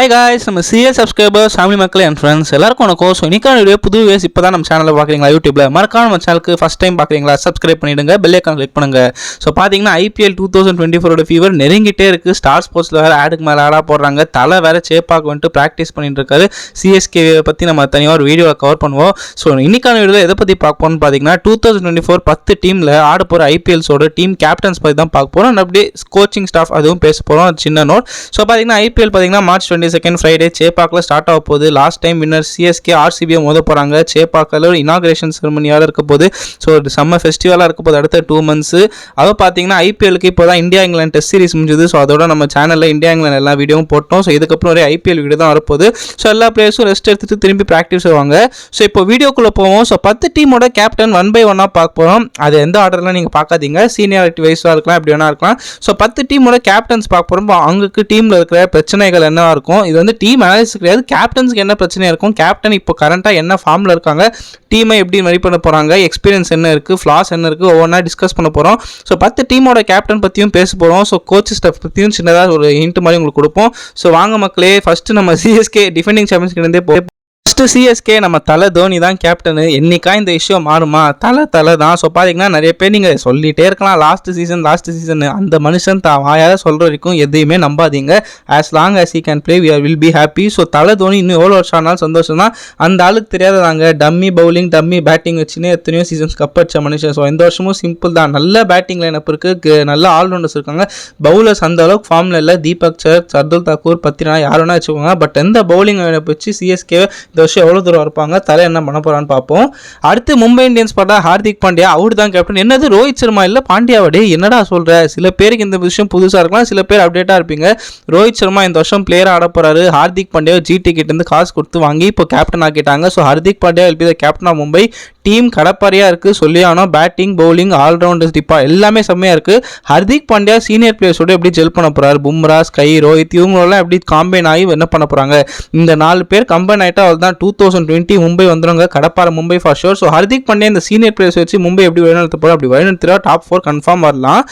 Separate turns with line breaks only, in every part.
High guys நம்ம CL subscribers family மக்கள் என் ஃப்ரெண்ட்ஸ் எல்லாருக்கும் வணக்கம். ஸோ இன்னைக்கான வீடியோ புது வேஸ் இப்போ தான் நம்ம சேனலில் பார்க்குறீங்களா? யூடியூப்பில் மறக்காம நம்ம சேனலுக்கு ஃபஸ்ட் டைம் பார்க்குறீங்களா? சப்ஸ்கிரைப் பண்ணிடுங்க பெல் ஐக்கான் கிளிக் பண்ணுங்க. ஸோ பார்த்தீங்கன்னா ஐபிஎல் டூ தௌசண்ட் டுவெண்ட்டி ஃபோரோட ஃபீவர் நெருங்கிட்டே இருக்குது ஸ்டார் ஸ்போர்ட்ஸில் வேறு ஆடுக்கு மேலே ஆடாக போடுறாங்க. தலை வேறு சேப்பாக்கு வந்துட்டு ப்ராக்டிஸ் பண்ணிட்டு இருக்காரு. சிஎஸ்கே பற்றி நம்ம தனியாக ஒரு வீடியோவில் கவர் பண்ணுவோம். ஸோ இன்னைக்கான வீடியோவில் எதை பற்றி பார்க்க பார்த்தீங்கன்னா டூ தௌசண்ட் டுவெண்ட்டி ஃபோர் பத்து டீமில் ஆட போகிற ஐபிஎல்ஸோட டீம் கேப்டன்ஸ் பற்றி தான் பார்க்க போகிறோம் அப்படியே கோச்சிங் ஸ்டாஃப் அதுவும் பேச போகிறோம் சின்ன நோட் ஸோ பார்த்தீங்கன்னா ஐபிஎல் பார்த்தீங்கன்னா மார்ச் டுவெண்ட்டி செகண்ட் ஃப்ரைடே சேப்பாக்கில் ஸ்டார்ட் ஆக போகுது. லாஸ்ட் டைம் வின்னர் சிஎஸ்கே ஆர்சிபியை மோத போகிறாங்க சேப்பாக்கில் ஒரு இனாகிரேஷன் செரமனியாக இருக்க போது ஸோ ஒரு செம்ம ஃபெஸ்டிவலாக இருக்க போது அடுத்த டூ மந்த்ஸு அதை பார்த்தீங்கன்னா ஐபிஎலுக்கு இப்போ தான் இந்தியா இங்கிலாந்து டெஸ்ட் சீரிஸ் முடிஞ்சது. ஸோ அதோட நம்ம சேனலில் இந்தியா இங்கிலாந்து எல்லா வீடியோவும் போட்டோம். ஸோ இதுக்கப்புறம் ஒரு ஐபிஎல் வீடியோ தான் வரப்போகுது. ஸோ எல்லா பிளேயர்ஸும் ரெஸ்ட் எடுத்துட்டு திரும்பி ப்ராக்டிஸ் வருவாங்க. ஸோ இப்போ வீடியோக்குள்ளே போவோம். ஸோ பத்து டீமோட கேப்டன் ஒன் பை ஒன்னாக பார்க்க போகிறோம் அது எந்த ஆர்டர்லாம் நீங்கள் பார்க்காதீங்க. சீனியாரிட்டி வைஸாக இருக்கலாம் இப்படி வேணா இருக்கலாம். ஸோ பத்து டீமோட கேப்டன்ஸ் பார்க்க போகிறோம் அவங்களுக்கு டீமில் இருக்கிற பிரச்சனைகள் என்னவாக இருக்கும்? இது வந்து டீம் அனாலிசிஸ் கிடையாது. கேப்டன்ஸ்க்கு என்ன பிரச்சனையாக இருக்கும்? கேப்டன் இப்போ கரண்ட்டாக என்ன ஃபார்மில் இருக்காங்க? டீமை எப்படி வழி பண்ண போகிறாங்க எக்ஸ்பீரியன்ஸ் என்ன இருக்குது ஃப்ளாஸ் என்ன இருக்குது ஒவ்வொன்றா டிஸ்கஸ் பண்ண போகிறோம் ஸோ பத்து டீமோட கேப்டன் பற்றியும் பேச போகிறோம் ஸோ கோச் ஸ்டப் பற்றியும் சின்னதாக ஒரு ஹிண்ட் மாதிரி உங்களுக்கு கொடுப்போம். ஸோ வாங்க மக்களே ஃபஸ்ட்டு நம்ம சிஎஸ்கே டிஃபெண்டிங் சாம்பியன்ஸ் கிட்டே போ ஃபஸ்ட்டு சிஎஸ்கே நம்ம தலை தோனி தான் கேப்டனு என்னைக்கா இந்த இஷ்யூ மாறுமா? தலை தலை தான். ஸோ பார்த்தீங்கன்னா நிறைய பேர் நீங்கள் சொல்லிகிட்டே இருக்கலாம். லாஸ்ட் சீசன் லாஸ்ட் சீசன் அந்த மனுஷன் தான். வாயாத சொல்கிற வரைக்கும் எதையுமே நம்பாதீங்க. As long as he can play we are will be happy so தலை தோனி இன்னும் எவ்வளோ வருஷம் ஆனாலும் சந்தோஷம் தான் அந்த ஆளுக்கு தெரியாததாங்க. டம்மி பவுலிங் டம்மி பேட்டிங் வச்சுன்னு எத்தனையோ சீசன்ஸ் கப் அடிச்ச மனுஷன். ஸோ இந்த வருஷமும் சிம்பிள் தான். நல்ல பேட்டிங் லைனப் இருக்குது நல்ல ஆல்ரவுண்டர்ஸ் இருக்காங்க. பவுலர்ஸ் அந்த அளவுக்கு ஃபார்மில் இல்லை. தீபக் சர் சர்துல் தாக்கூர் பத்திரனா யார் வேணா வச்சுக்கோங்க. பட் எந்த பவுலிங் லைனப் வச்சு சிஎஸ்கே இந்த வருஷம் எவ்வளோ தூரம் இருப்பாங்க? தலை என்ன பண்ண போகிறான்னு பார்ப்போம். அடுத்து மும்பை இந்தியன்ஸ் பார்த்தா ஹார்திக் பாண்டியா. அவர் தான் கேப்டன் என்னது ரோஹித் சர்மா இல்லை பாண்டியாவடே என்னடா சொல்கிற சில பேருக்கு இந்த விஷயம் புதுசாக இருக்கலாம். சில பேர் அப்டேட்டாக இருப்பீங்க. ரோஹித் சர்மா இந்த வருஷம் பிளேயராக ஆட போகிறாரு ஹார்திக் பாண்டியா ஜிடி கிட்டேருந்து காசு கொடுத்து வாங்கி இப்போ கேப்டன் ஆக்கிட்டாங்க. So Hardik Pandya will be the captain of Mumbai. Team கடப்பறையாக இருக்குது சொல்லியானோம் பேட்டிங் பவுலிங் ஆல்ரவுண்டர்ஸ் டிப்பா எல்லாமே செம்மையாக இருக்குது ஹர்திக் பாண்டியா சீனியர் பிளேயர்ஸோட எப்படி ஜெல் பண்ண போகிறாரு பும்ரா ஸ்கை ரோஹித் இவங்களெல்லாம் எப்படி காம்பைன் ஆகி என்ன பண்ண போகிறாங்க இந்த நாலு பேர் கம்பைன் ஆகிட்டா அவள் தான் டூ தௌசண்ட் டுவெண்ட்டி மும்பை வந்துடுங்க கடப்பாறை Mumbai for sure so Hardik Pandya இந்த சீனியர் பிளேயர்ஸ் வச்சு மும்பை எப்படி வழிநடத்த போகிறோம் அப்படி வழிநடத்துகிறா டாப் ஃபோர் கன்ஃபார்ம் வரலாம்.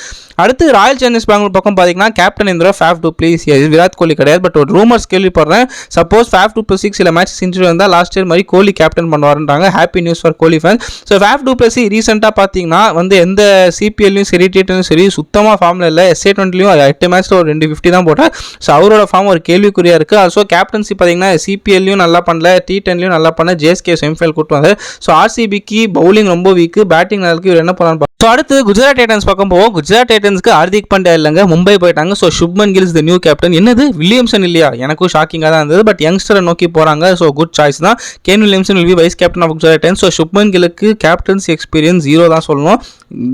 அடுத்து ராயல் சேலஞ்சர்ஸ் பெங்களூர் பக்கம் பார்த்தீங்கன்னா captain Indira Faf du Plessis Virat Kohli கிடையாது. பட் ஒரு ரூமர்ஸ் கேள்விப்படுறேன். Suppose Faf du Plessis six சில மேட்ச் செஞ்சுரி வந்தால் லாஸ்ட் இயர் மாதிரி Kohli captain பண்ணுவாருன்றாங்க. Happy news for Kohli fans so Faf du Plessis ரீசெண்டாக பார்த்தீங்கன்னா வந்து எந்த சிபிஎல்லையும் சரி டிடிலையும் சரி சுத்தமாக ஃபார்மில் இல்லை. எஸ்ஏ டுவெண்ட்டிலையும் எட்டு மேட்ச்சில் ஒரு ரெண்டு ஃபிஃப்டி தான் போட்டார் ஸோ அவரோட ஃபார்ம் ஒரு கேள்விக்குறியாக இருக்குது ஆல்சோ கேப்டன்சி பார்த்தீங்கன்னா சிபிஎல்லையும் நல்லா பண்ணல டி டென்லையும் நல்லா பண்ண ஜேஎஸ்கே செமிஃபைனல் கூட்டு வந்தார். ஸோ ஆர்சிபிக்கு பவுலிங் ரொம்ப வீக்கு பேட்டிங் நல்லதுக்கு இவர் என்ன பண்ணலாம் ஸோ அடுத்து குஜராத் டைட்டன்ஸ் பக்கம் போவோம். குஜராத் டைட்டன்ஸ்க்கு ஹார்திக் பாண்டியா இல்லைங்க. மும்பை போயிட்டாங்க. So Shubman Gill's the new captain என்னது? வில்லியம்சன் இல்லையா? எனக்கும் ஷாக்கிங்காக தான் இருந்தது. பட் யங்ஸ்டரை நோக்கி போகிறாங்க ஸோ குட் சாய்ஸ் தான். Kane Williamson will be vice captain of Gujarat Titans so Shubman கிலுக்கு captaincy experience zero தான் சொல்லணும்.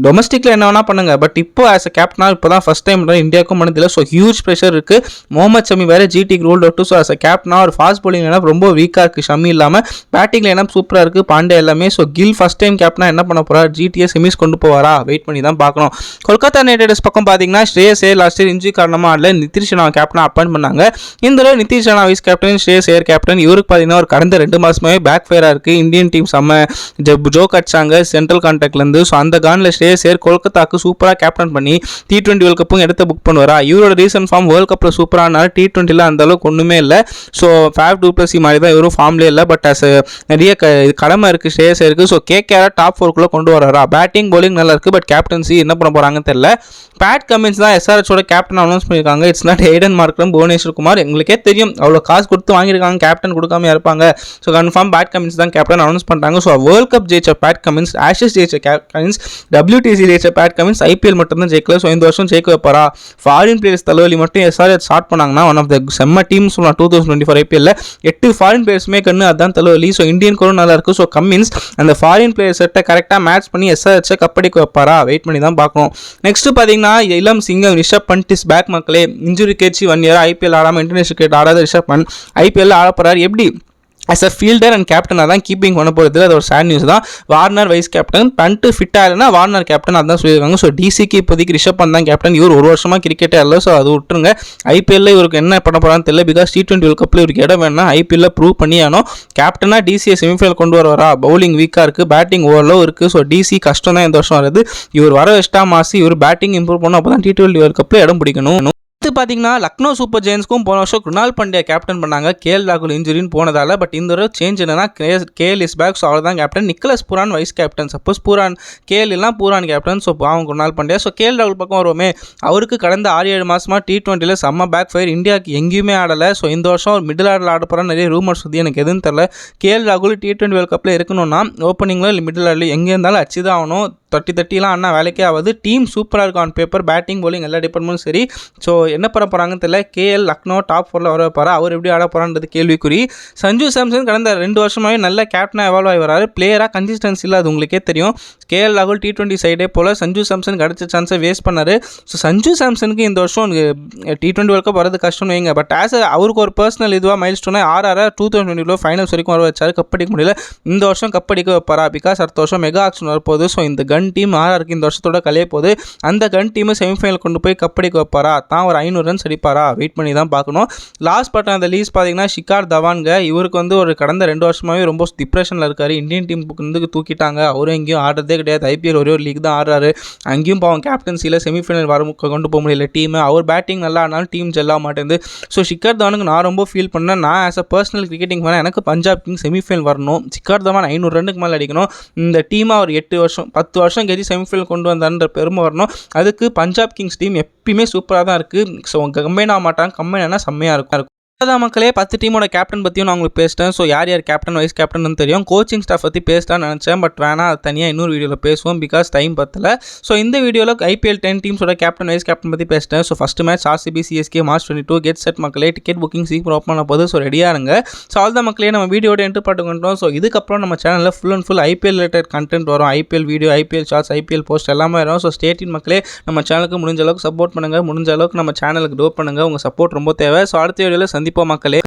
டொமஸ்டிக்கில் என்ன வேணால் பண்ணுங்க. பட் இப்போ ஆஸ் அ கேப்டனாக இப்போ தான் ஃபஸ்ட் டைம் இந்தியாவுக்கும் பண்ணதில்லை ஸோ ஹியூஜ் ப்ரெஷர் இருக்குது முகமது ஷமி வேறு ஜிடிக்கு role too so as a கேப்டனாக ஒரு ஃபாஸ்ட் போலிங் லைனப் ரொம்ப வீக்காக இருக்குது ஷமி இல்லாமல் பேட்டிங்கில் என்ன சூப்பராக இருக்குது பாண்டே எல்லாமே. ஸோ கில் ஃபஸ்ட் டைம் கேப்டனாக என்ன பண்ண போகிறார் ஜிடிஎஸ் செமிஸ் கொண்டு போவாரா? வெயிட் பண்ணி தான் பார்க்கணும். கொல்கத்தா நைட் ரைடர்ஸ் பக்கம் பார்த்தீங்கன்னா ஸ்ரேயஸ் ஏர் லாஸ்ட் இயர் இன்ஜி காரணமாக ஆடல நிதிஷ் ஷனா கேப்டனாக அப்பாயின் பண்ணாங்க. இந்த தடவை Nitish Rana vice captain Shreyas Iyer captain இவருக்கு பார்த்தீங்கன்னா ஒரு கடந்த ரெண்டு மாதமே பேக் ஃபேராக இருக்குது இந்தியன் டீம் செம்ம ஜோ ஜோக் அடிச்சாங்க. சென்ட்ரல் கான்டாக்ட்லேருந்து ஸோ அந்த கான் கானில் ஸ்ரேயஸ் ஏர் கொல்கத்தாக்கு சூப்பராக கேப்டன் பண்ணி டி டுவெண்ட்டி வேர்ல்ட் கப்பும் எடுத்து புக் பண்ணுவாரா? இவரோட ரீசன் ஃபார்ம் வேர்ல்ட் கப்பில் சூப்பரானாலும் டி டுவெண்ட்டியில் அந்த அளவுக்கு ஒன்றுமே இல்லை. ஸோ ஃபேவ் டூ ப்ளஸ் மாதிரி தான் இவரும் ஃபார்ம்லேயே இல்லை. பட் அஸ் நிறைய க கடமை இருக்குது ஸ்ரேயஸ் இருக்குது ஸோ கேகேஆர் டாப் ஃபோர்க்குள்ளே கொண்டு வராரா? பேட்டிங் போலிங் நல்லா இருக்குது பட் கேப்டன்சி என்ன பண்ண போகிறாங்கன்னு தெரியல. பேட் கமின்ஸ் தான் எஸ்ஆர்ஹெச்சோட கேப்டன் அனௌன்ஸ் பண்ணியிருக்காங்க it's not Hayden Markram Bhuvneshwar Kumar எங்களுக்கே தெரியும். அவ்வளோ காசு கொடுத்து வாங்கியிருக்காங்க. கேப்டன் கொடுக்காம இருப்பாங்க. ஸோ கன்ஃபார்ம் பேட் கமின்ஸ் தான் கேப்டன் அனௌன்ஸ் பண்ணுறாங்க ஸோ வேர்ல்ட் கப் ஜெயிச்ச பேட் கமின்ஸ் ஆஷஸ் ஜெயிச்ச கேப் கமின்ஸ் டபிள்யூடிசி ஜெயிச்ச பேட் கமின்ஸ் ஐபிஎல் மட்டும் தான் ஜெயிக்கல. ஸோ இந்த வருஷம் ஜெயிக்க வைப்பாரா? ஃபாரின் பிளேயர்ஸ் தலைவலி மட்டும் எஸ்ஆர் ஸ்டார்ட் பண்ணாங்கன்னா ஒன் ஆஃப் த செம்ம டீம் சொல்லலாம். டூ தௌசண்ட் டுவெண்ட்டி ஃபோர் ஐபிஎல்ல எட்டு ஃபாரின் பிளேயர்ஸுமே கண்ணு அதான் தலைவலி ஸோ இந்தியன் கூட நல்லா இருக்குது ஸோ கம்மின்ஸ் அந்த ஃபாரின் பிளேயர் செட்டை கரெக்டாக மேட்ச் பண்ணி எஸ்ஆர்ஹெச்சை கப்படிக்க வைப்பாரா? வெயிட் பண்ணி தான் பார்க்கணும். நெக்ஸ்ட் பார்த்தீங்கன்னா இளம் சிங்கம் ரிஷப் பண்ட் இஸ் பேக் மக்களே. இன்ஜுரி கேச்சு ஒன் இயர் ஐபிஎல் ஆடாமல் இன்டர்நேஷனல் கிரிக்கெட் ஆடாத ரிஷப் பண்ட் ஐபிஎல் ஆட எப்படி? ஆஸ் அ ஃபீல்டர் அண்ட் கேப்டனாக தான் கீப்பிங் பண்ண போகிறது அது ஒரு சேட் நியூஸ் தான். Warner vice captain Pant fit ஆகலைன்னா வார்னர் கேப்டன் அதான் சொல்லியிருக்காங்க. ஸோ டிசிக்கு இப்போதைக்கு ரிஷப் பந்த் தான் கேப்டன் இவர் ஒரு வருஷமாக கிரிக்கெட்டே இல்லை ஸோ அது விட்டுருங்க. ஐபிஎல்ல இவருக்கு என்ன பண்ண போகிறான்னு தெரியல. பிகாஸ் டி டுவெண்ட்டி வேர்ல்ட் கப்பில் இவருக்கு இடம் வேணா ஐபிஎல்ல ப்ரூவ் பண்ணி ஆனோம் கேப்டனாக டிசியை செமிஃபைனல் கொண்டு வரவரா? பவுலிங் வீக்காக இருக்குது பேட்டிங் ஓவர்லோ இருக்குது ஸோ டிசி கஷ்டம் தான் இந்த வருஷம் வருது. இவர் வர வச்சிட்டா மாசி. இவர் பேட்டிங் இம்ப்ரூவ் பண்ணோம் அப்போ தான் டி டுவெண்ட்டி வேர்ல்ட் கப்பில் இடம் பிடிக்கணும். அடுத்து பார்த்தீங்கன்னா லக்னோ சூப்பர் ஜெயின்ஸ்க்கும் போன வருஷம் குணால் பாண்டியா கேப்டன் பண்ணாங்க. கேஎல் ராகுல் இன்ஜுரின்னு போனதால் பட் இந்த தடவை சேஞ்ச் என்னன்னா கேஎல் இஸ் பேக் ஸோ அவ்வளோதான் தான் captain Nicholas Pooran vice captain suppose Pooran KL எல்லாம் பூரான் கேப்டன் ஸோ பாவம் குணால் பாண்டியா. ஸோ கேஎல் ராகுல் பக்கம் வருவோமே. அவருக்கு கடந்த ஆறு ஏழு மாதமாக டி டுவெண்ட்டியில் செம்ம பேக் ஃபயர் இந்தியாவுக்கு எங்கேயுமே ஆடலை. ஸோ இந்த வருஷம் ஒரு மிடில் ஆர்டர் ஆட போகிறான்னு நிறைய ரூமர்ஸ் வந்து எனக்கு எதுவும் தெரில கேஎல் ராகுல் டி ட்வெண்ட்டி வேர்ல்ட் கப்பில் இருக்கணும்னா ஓப்பனிங்கில் இல்லை மிடில் ஆர்டர் எங்கே இருந்தாலும் அச்சு தான் ஆகணும். தட்டி தட்டிலாம் அண்ணா வேலைக்கே ஆகுது. டீம் சூப்பராக இருக்கும் ஆன் பேப்பர் பேட்டிங் போலிங் எல்லா டிபார்ட்மெண்ட்டும் சரி. ஸோ என்ன பண்ண போகிறாங்கன்னு தெரியல. கேஎல் லக்னோ டாப் ஃபோரில் வர வைப்பாரா அவர் எப்படி ஆட போகிறான்றது கேள்விக்குறி. சஞ்சு சாம்சன் கடந்த ரெண்டு வருஷமாகவே நல்ல கேப்டனாக எவால்வ் ஆகி வராரு. பிளேயராக கன்சிஸ்டன்சி இல்லை அது உங்களுக்கே தெரியும். கேஎல் ராகுல் டி டுவெண்ட்டி சைடே போல் சஞ்சு சாம்சன் கிடச்ச சான்ஸை வேஸ்ட் பண்ணார். ஸோ சஞ்சு சாம்சனுக்கு இந்த வருஷம் டி டுவெண்ட்டி வேர்ல்ட் கப் வரது கஷ்டம்னு வைங்க. பட் ஆஸ் அவருக்கு ஒரு பர்சனல் இதுவாக மைல் ஸ்டோனாக ஆர் ஆர் டூ தௌசண்ட் டுவெண்ட்டிలో ஃபைனல்ஸ் வரைக்கும் வர வச்சார். கப் அடிக்க முடியல. இந்த வருஷம் கப் அடிக்க வைப்பாரா பிகாஸ் அடுத்த வருஷம் மெகா ஆக்ஷன் வரப்போகுது ஸோ இந்த கன் டீம் ஆர்ஆருக்கு இந்த வருஷத்தோட கலைய போகுது. அந்த கன் டீமை செமிஃபைனல் கொண்டு போய் கப் அடிக்க வைப்பாரா? தான் ஒரு ஐநூறு ரன்ஸ் அடிப்பாரா வெயிட் பண்ணி தான் பார்க்கணும் லாஸ்ட் பட் அந்த லீஸ் பார்த்தீங்கன்னா ஷிகார் தவான்க இவருக்கு வந்து ஒரு கடந்த ரெண்டு வருஷமாகவே ரொம்ப டிப்ரெஷனில் இருக்கார். இந்தியன் டீமுக்கு வந்து தூக்கிட்டாங்க. அவரும் எங்கேயும் ஆடுறதே கிடையாது. ஐபிஎல் ஒரே ஒரு லீக் தான் ஆடுறாரு. அங்கேயும் பாவம் கேப்டன்சியில் செமிஃபைனல் வர கொண்டு போக முடியல டீம் அவர் பேட்டிங் நல்லா ஆனாலும் டீம் ஜெல்லாக மாட்டேங்குது. ஸோ ஷிகார் தவானுக்கு நான் ரொம்ப ஃபீல் பண்ணேன். நான் as a personal cricketing fan எனக்கு பஞ்சாப் கிங் செமிஃபைனல் வரணும். ஷிகார் தவான் ஐநூறு ரன்னுக்கு மேலே அடிக்கணும். இந்த டீமாக ஒரு எட்டு வருஷம் பத்து வருஷம் கெதி செமிஃபைனல் கொண்டு வந்தார்ன்ற பெருமை வரணும். அதுக்கு பஞ்சாப் கிங்ஸ் டீம் எப்பயுமே சூப்பராக தான் இருக்குது ஸோ கம்பைன் ஆக மாட்டாங்க. கம்பைன் ஆனால் செம்மையாக இருக்கும். அதான் மக்களே பத்து டீமோட கேப்டன் பற்றியும் நான் உங்களுக்கு பேசிட்டேன். ஸோ யார் யார் கேப்டன் வைஸ் கேப்டன் தெரியும். கோச்சிங் ஸ்டாஃப் பற்றி பேசலாம்னு நினச்சேன். பட் வேணா அது தனியாக இன்னொரு வீடியோவில் பேசுவோம். பிகாஸ் டைம் பத்தல. ஸோ இந்த வீடியோவில் ஐபிஎல் டென் டீம்ஸோட கேப்டன் வைஸ் கேப்டன் பற்றி பேசிட்டேன். So first match RCB CSK March twenty two get set மக்களே. டிக்கெட் புக்கிங் சீக்கிரம் ஓப்பன் பண்ண போது ஸோ ரெடியாக இருங்க. ஸோ ஆல் மக்களே நம்ம வீடியோட என்ட்ரு பாட்டு கொண்டோம் ஸோ இதுக்கப்புறம் நம்ம சேனலில் full and full IPL related content வரும். IPL video IPL shorts IPL post எல்லாமே வரும். ஸோ ஸ்டேட்டின் மக்களே. நம்ம சேனலுக்கு முடிஞ்ச அளவுக்கு சப்போர்ட் பண்ணுங்கள் முடிஞ்ச அளவுக்கு நம்ம சேனலுக்கு டோப் பண்ணுங்கள் உங்கள் சப்போர்ட் ரொம்ப தேவை. ஸோ அடுத்த வீடியோவில் சந்திப்போம் மக்களே.